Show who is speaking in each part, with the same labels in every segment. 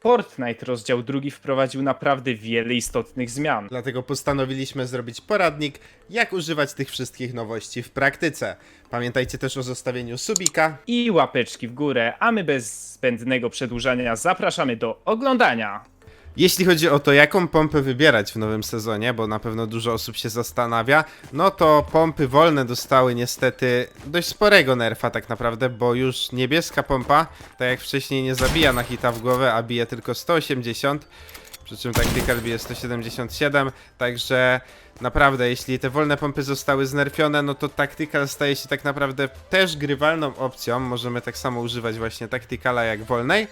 Speaker 1: Fortnite rozdział drugi wprowadził naprawdę wiele istotnych zmian.
Speaker 2: Dlatego postanowiliśmy zrobić poradnik, jak używać tych wszystkich nowości w praktyce. Pamiętajcie też o zostawieniu subika.
Speaker 1: I łapeczki w górę, a my bez zbędnego przedłużania zapraszamy do oglądania.
Speaker 2: Jeśli chodzi o to, jaką pompę wybierać w nowym sezonie, bo na pewno dużo osób się zastanawia, no to pompy wolne dostały niestety dość sporego nerfa tak naprawdę, bo już niebieska pompa, tak jak wcześniej, nie zabija na hita w głowę, a bije tylko 180. Przy czym Tactical bije 177, także naprawdę, jeśli te wolne pompy zostały znerfione, no to Tactical staje się tak naprawdę też grywalną opcją. Możemy tak samo używać właśnie Tacticala jak wolnej.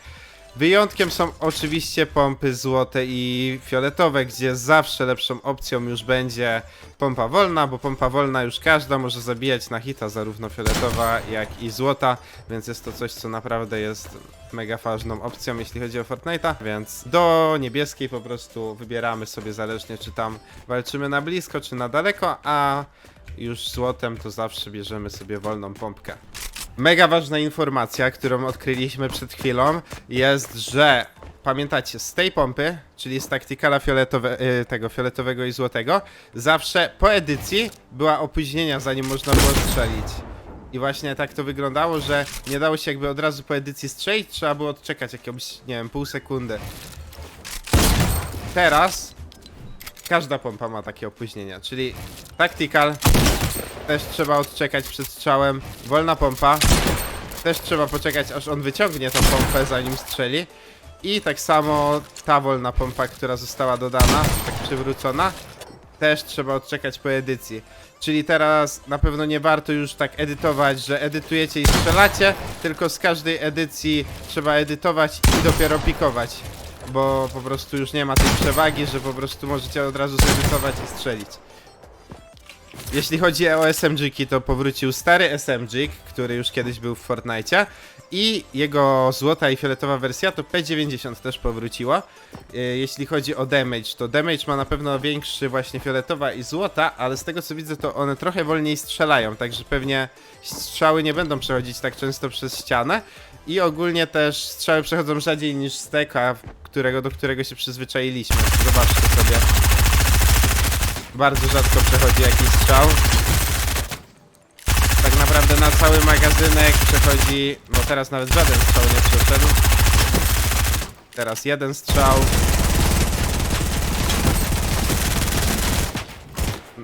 Speaker 2: Wyjątkiem są oczywiście pompy złote i fioletowe, gdzie zawsze lepszą opcją już będzie pompa wolna, bo pompa wolna już każda może zabijać na hita, zarówno fioletowa jak i złota, więc jest to coś, co naprawdę jest mega ważną opcją, jeśli chodzi o Fortnite'a, więc do niebieskiej po prostu wybieramy sobie zależnie, czy tam walczymy na blisko, czy na daleko, a już złotem to zawsze bierzemy sobie wolną pompkę. Mega ważna informacja, którą odkryliśmy przed chwilą, jest, że pamiętacie, z tej pompy, czyli z taktikala fioletowe, y, tego fioletowego i złotego, zawsze po edycji była opóźnienia, zanim można było strzelić. I właśnie tak to wyglądało, że nie dało się jakby od razu po edycji strzelić, trzeba było odczekać jakieś, nie wiem, pół sekundy. Teraz każda pompa ma takie opóźnienia, czyli tactical też trzeba odczekać przed strzałem, wolna pompa też trzeba poczekać aż on wyciągnie tą pompę zanim strzeli i tak samo ta wolna pompa, która została dodana, tak przywrócona też trzeba odczekać po edycji. Czyli teraz na pewno nie warto już tak edytować, że edytujecie i strzelacie, tylko z każdej edycji trzeba edytować i dopiero pikować. Bo po prostu już nie ma tej przewagi, że po prostu możecie od razu zedytować i strzelić. Jeśli chodzi o SMG-ki, to powrócił stary SMG, który już kiedyś był w Fortnite i jego złota i fioletowa wersja to P90 też powróciła. E, Jeśli chodzi o damage, to damage ma na pewno większy właśnie fioletowa i złota, ale z tego co widzę to one trochę wolniej strzelają, także pewnie strzały nie będą przechodzić tak często przez ścianę i ogólnie też strzały przechodzą rzadziej niż steka, którego, do którego się przyzwyczailiśmy. Zobaczcie sobie. Bardzo rzadko przechodzi jakiś strzał. Tak naprawdę na cały magazynek przechodzi, no teraz nawet żaden strzał nie przeszedł. Teraz jeden strzał.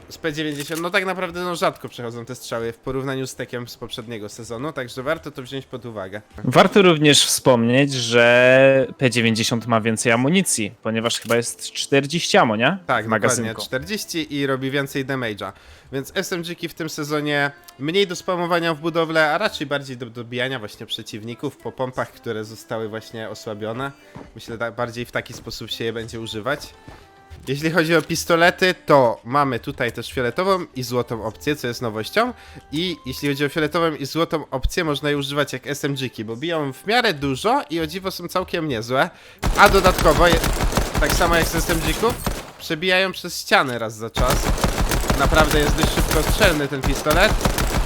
Speaker 2: Z P90, no tak naprawdę no rzadko przechodzą te strzały w porównaniu z tekiem z poprzedniego sezonu, także warto to wziąć pod uwagę.
Speaker 1: Warto również wspomnieć, że P90 ma więcej amunicji, ponieważ chyba jest 40 ammo, nie?
Speaker 2: Tak,
Speaker 1: w
Speaker 2: dokładnie,
Speaker 1: magazynku.
Speaker 2: 40 i robi więcej damage'a. Więc SMG-ki w tym sezonie mniej do spamowania w budowle, a raczej bardziej do dobijania właśnie przeciwników po pompach, które zostały właśnie osłabione. Myślę, tak bardziej w taki sposób się je będzie używać. Jeśli chodzi o pistolety, to mamy tutaj też fioletową i złotą opcję, co jest nowością. I jeśli chodzi o fioletową i złotą opcję, można je używać jak SMG-ki, bo biją w miarę dużo i o dziwo są całkiem niezłe. A dodatkowo, tak samo jak z SMG-ków, przebijają przez ściany raz za czas. Naprawdę jest dość szybko strzelny ten pistolet,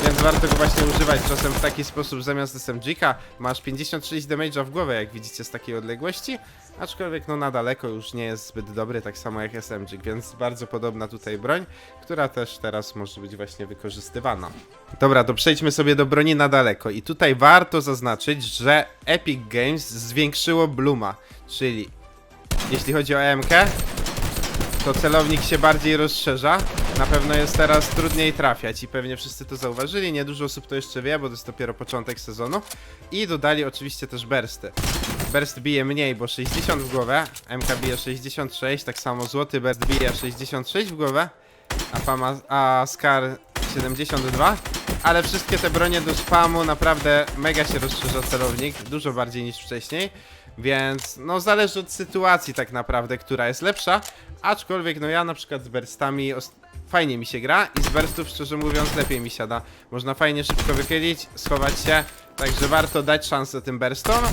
Speaker 2: więc warto go właśnie używać czasem w taki sposób zamiast SMG-ka. Masz 56 damage'a w głowę, jak widzicie z takiej odległości, aczkolwiek no na daleko już nie jest zbyt dobry, tak samo jak SMG, więc bardzo podobna tutaj broń, która też teraz może być właśnie wykorzystywana. Dobra, to przejdźmy sobie do broni na daleko i tutaj warto zaznaczyć, że Epic Games zwiększyło Bluma, czyli jeśli chodzi o EMK, to celownik się bardziej rozszerza. Na pewno jest teraz trudniej trafiać i pewnie wszyscy to zauważyli. Niedużo osób to jeszcze wie, bo to jest dopiero początek sezonu. I dodali oczywiście też bursty. Burst bije mniej, bo 60 w głowę, MK bije 66, tak samo złoty burst bije 66 w głowę, a, Fama, a Scar 72. Ale wszystkie te bronie do spamu naprawdę mega się rozszerza celownik, dużo bardziej niż wcześniej. Więc no zależy od sytuacji tak naprawdę, która jest lepsza. Aczkolwiek no ja na przykład z burstami fajnie mi się gra i z burstów szczerze mówiąc lepiej mi siada. Można fajnie szybko wychylić, schować się, także warto dać szansę tym burstom.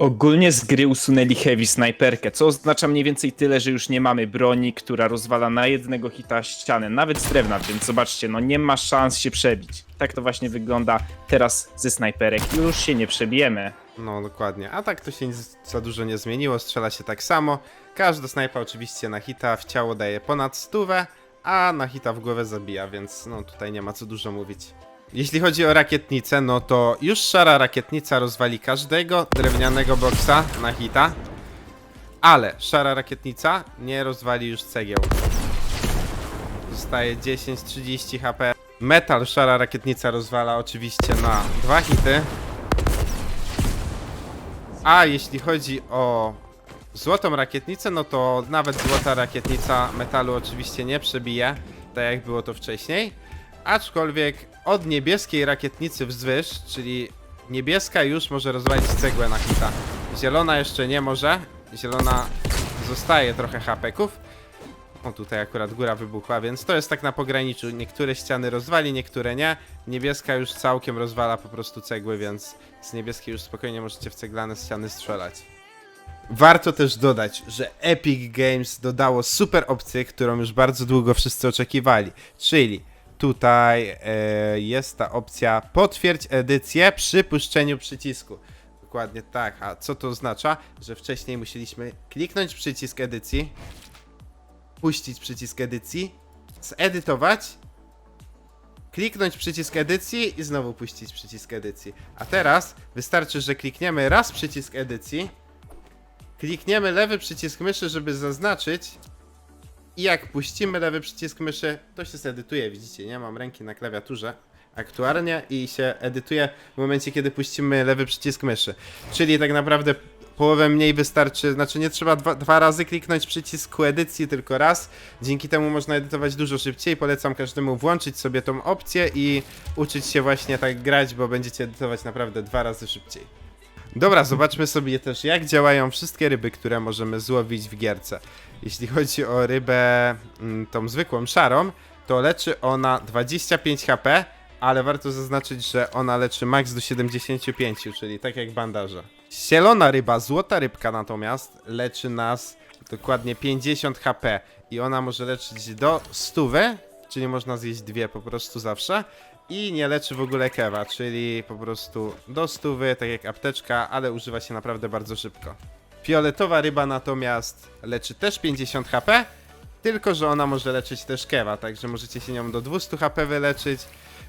Speaker 1: Ogólnie z gry usunęli heavy snajperkę, co oznacza mniej więcej tyle, że już nie mamy broni, która rozwala na jednego hita ścianę, nawet z drewna, więc zobaczcie, no nie ma szans się przebić. Tak to właśnie wygląda teraz ze snajperek, już się nie przebijemy.
Speaker 2: No, dokładnie. A tak to się za dużo nie zmieniło, strzela się tak samo. Każda snajpa oczywiście na hita w ciało daje ponad stówę, a na hita w głowę zabija, więc no tutaj nie ma co dużo mówić. Jeśli chodzi o rakietnicę, no to już szara rakietnica rozwali każdego drewnianego boksa na hita, ale szara rakietnica nie rozwali już cegieł. Zostaje 10-30 HP. Metal szara rakietnica rozwala oczywiście na dwa hity. A jeśli chodzi o złotą rakietnicę, no to nawet złota rakietnica metalu oczywiście nie przebije, tak jak było to wcześniej. Aczkolwiek od niebieskiej rakietnicy wzwyż, czyli niebieska już może rozwalić cegłę na hita. Zielona jeszcze nie może. Zielona zostaje trochę hapeków. O, tutaj akurat góra wybuchła, więc to jest tak na pograniczu. Niektóre ściany rozwali, niektóre nie. Niebieska już całkiem rozwala po prostu cegły, więc z niebieskiej już spokojnie możecie w ceglane ściany strzelać. Warto też dodać, że Epic Games dodało super opcję, którą już bardzo długo wszyscy oczekiwali. Czyli tutaj e, jest ta opcja potwierdź edycję przy puszczeniu przycisku. Dokładnie tak. A co to oznacza? Że wcześniej musieliśmy kliknąć przycisk edycji, puścić przycisk edycji, zedytować, kliknąć przycisk edycji i znowu puścić przycisk edycji. A teraz wystarczy, że klikniemy raz przycisk edycji, klikniemy lewy przycisk myszy, żeby zaznaczyć i jak puścimy lewy przycisk myszy, to się zedytuje, widzicie, nie? Mam ręki na klawiaturze aktualnie i się edytuje w momencie, kiedy puścimy lewy przycisk myszy. Czyli tak naprawdę połowę mniej wystarczy, znaczy nie trzeba dwa, dwa razy kliknąć przycisku edycji, tylko raz. Dzięki temu można edytować dużo szybciej. Polecam każdemu włączyć sobie tą opcję i uczyć się właśnie tak grać, bo będziecie edytować naprawdę dwa razy szybciej. Dobra, zobaczmy sobie też jak działają wszystkie ryby, które możemy złowić w gierce. Jeśli chodzi o rybę mm, tą zwykłą, szarą, to leczy ona 25 HP, ale warto zaznaczyć, że ona leczy max do 75, czyli tak jak bandaże. Zielona ryba, złota rybka natomiast leczy nas dokładnie 50 HP i ona może leczyć do 100, czyli można zjeść dwie po prostu zawsze. I nie leczy w ogóle kewa, czyli po prostu do 100, tak jak apteczka, ale używa się naprawdę bardzo szybko. Fioletowa ryba natomiast leczy też 50 HP, tylko że ona może leczyć też kewa, także możecie się nią do 200 HP wyleczyć,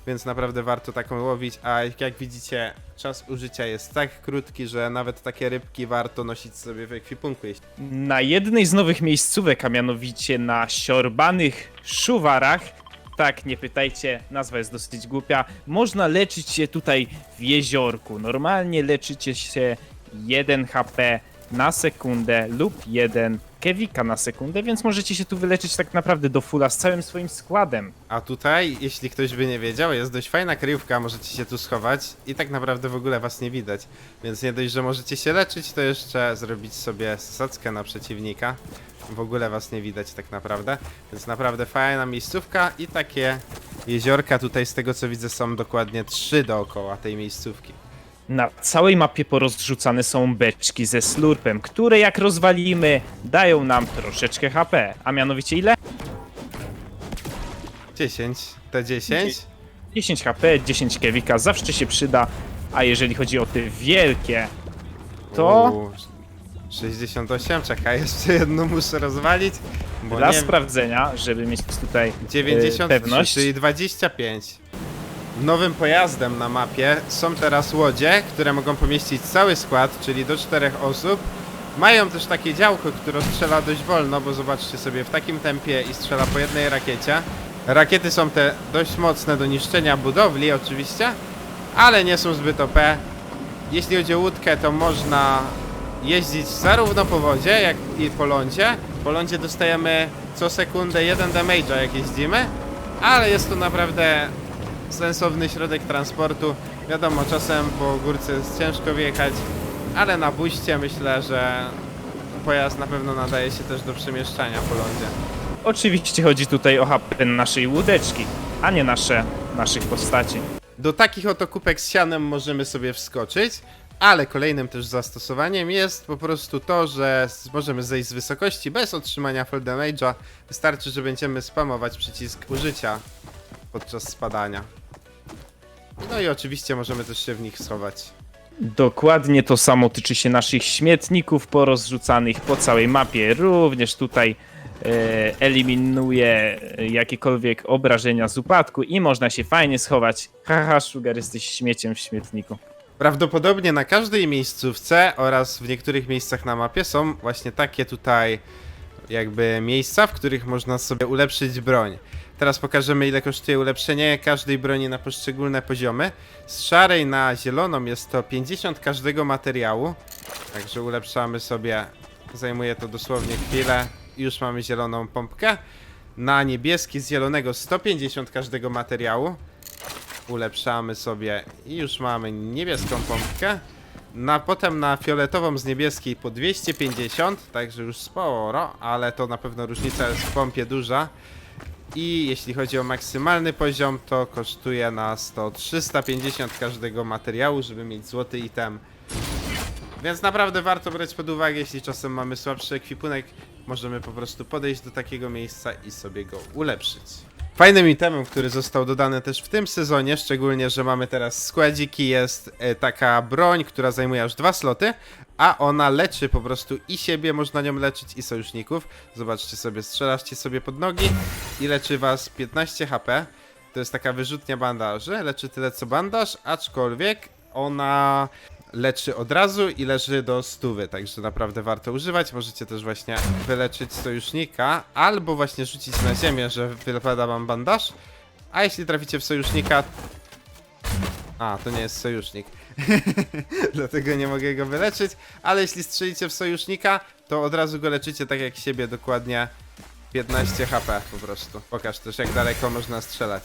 Speaker 2: więc naprawdę warto taką łowić, a jak widzicie czas użycia jest tak krótki, że nawet takie rybki warto nosić sobie w ekwipunku.
Speaker 1: Na jednej z nowych miejscówek, a mianowicie na siorbanych szuwarach, tak, nie pytajcie, nazwa jest dosyć głupia, można leczyć się tutaj w jeziorku. Normalnie leczycie się 1 HP na sekundę lub 1 kewika na sekundę, więc możecie się tu wyleczyć tak naprawdę do fulla z całym swoim składem.
Speaker 2: A tutaj, jeśli ktoś by nie wiedział, jest dość fajna kryjówka, możecie się tu schować i tak naprawdę w ogóle was nie widać. Więc nie dość, że możecie się leczyć, to jeszcze zrobić sobie zasadzkę na przeciwnika. W ogóle was nie widać tak naprawdę. Więc naprawdę fajna miejscówka i takie jeziorka tutaj z tego co widzę są dokładnie trzy dookoła tej miejscówki.
Speaker 1: Na całej mapie porozrzucane są beczki ze slurpem, które jak rozwalimy, dają nam troszeczkę HP. A mianowicie ile?
Speaker 2: 10, te 10.
Speaker 1: 10 HP, 10 kewika, zawsze się przyda. A jeżeli chodzi o te wielkie, to
Speaker 2: Uuu, 68, czekaj, jeszcze jedną muszę rozwalić. Bo
Speaker 1: dla
Speaker 2: nie,
Speaker 1: sprawdzenia, żeby mieć tutaj e,
Speaker 2: 93,
Speaker 1: pewność,
Speaker 2: czyli 25. Nowym pojazdem na mapie są teraz łodzie, które mogą pomieścić cały skład, czyli do czterech osób. Mają też takie działko, które strzela dość wolno, bo zobaczcie sobie w takim tempie i strzela po jednej rakiecie. Rakiety są te dość mocne do niszczenia budowli oczywiście, ale nie są zbyt OP. Jeśli chodzi o łódkę, to można jeździć zarówno po wodzie, jak i po lądzie. Po lądzie dostajemy co sekundę jeden damage'a jak jeździmy, ale jest to naprawdę sensowny środek transportu. Wiadomo, czasem po górce jest ciężko wjechać, ale na buście myślę, że pojazd na pewno nadaje się też do przemieszczania po lądzie.
Speaker 1: oczywiście chodzi tutaj o HP naszej łódeczki, a nie nasze, naszych postaci.
Speaker 2: Do takich oto kupek z sianem możemy sobie wskoczyć. Ale kolejnym też zastosowaniem jest po prostu to, że możemy zejść z wysokości bez otrzymania full damage'a. Wystarczy, że będziemy spamować przycisk użycia podczas spadania. No i oczywiście możemy też się w nich schować.
Speaker 1: Dokładnie to samo tyczy się naszych śmietników porozrzucanych po całej mapie. Również tutaj e, eliminuje e, jakiekolwiek obrażenia z upadku i można się fajnie schować. Haha, Sugar, jesteś śmieciem w śmietniku.
Speaker 2: Prawdopodobnie na każdej miejscówce oraz w niektórych miejscach na mapie są właśnie takie tutaj jakby miejsca, w których można sobie ulepszyć broń. Teraz pokażemy ile kosztuje ulepszenie każdej broni na poszczególne poziomy. Z szarej na zieloną jest to 50 każdego materiału. Także ulepszamy sobie, zajmuje to dosłownie chwilę już mamy zieloną pompkę. Na niebieski z zielonego 150 każdego materiału ulepszamy sobie i już mamy niebieską pompkę. Na, potem na fioletową z niebieskiej po 250, także już sporo, ale to na pewno różnica jest w pompie duża. I jeśli chodzi o maksymalny poziom, to kosztuje nas to 350 każdego materiału, żeby mieć złoty item. Więc naprawdę warto brać pod uwagę, jeśli czasem mamy słabszy ekwipunek, możemy po prostu podejść do takiego miejsca i sobie go ulepszyć. Fajnym itemem, który został dodany też w tym sezonie, szczególnie, że mamy teraz składziki, jest e, taka broń, która zajmuje aż dwa sloty, a ona leczy po prostu i siebie, można nią leczyć i sojuszników. Zobaczcie sobie, strzelacie sobie pod nogi i leczy was 15 HP. To jest taka wyrzutnia bandaży, leczy tyle co bandaż, aczkolwiek ona leczy od razu i leży do stówy, także naprawdę warto używać. Możecie też właśnie wyleczyć sojusznika, albo właśnie rzucić na ziemię, że wypada wam bandaż. A jeśli traficie w sojusznika... A, to nie jest sojusznik. Dlatego nie mogę go wyleczyć, ale jeśli strzelicie w sojusznika, to od razu go leczycie tak jak siebie, dokładnie 15 HP po prostu. Pokaż też jak daleko można strzelać.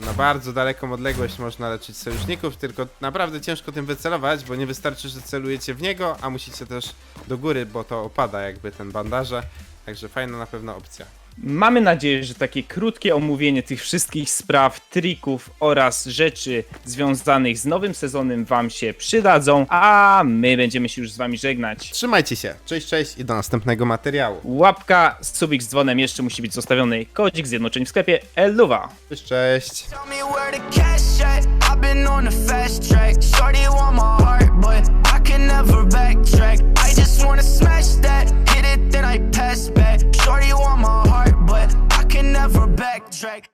Speaker 2: Na bardzo daleką odległość można leczyć sojuszników, tylko naprawdę ciężko tym wycelować, bo nie wystarczy, że celujecie w niego, a musicie też do góry, bo to opada jakby ten bandaże. Także fajna na pewno opcja.
Speaker 1: Mamy nadzieję, że takie krótkie omówienie tych wszystkich spraw, trików oraz rzeczy związanych z nowym sezonem Wam się przydadzą, a my będziemy się już z Wami żegnać.
Speaker 2: Trzymajcie się, cześć, cześć i do następnego materiału.
Speaker 1: Łapka, subik z dzwonem jeszcze musi być zostawiony, kodzik zjednoczeń w sklepie, eluwa.
Speaker 2: Cześć, cześć.
Speaker 3: Shorty want my heart. but I can never backtrack.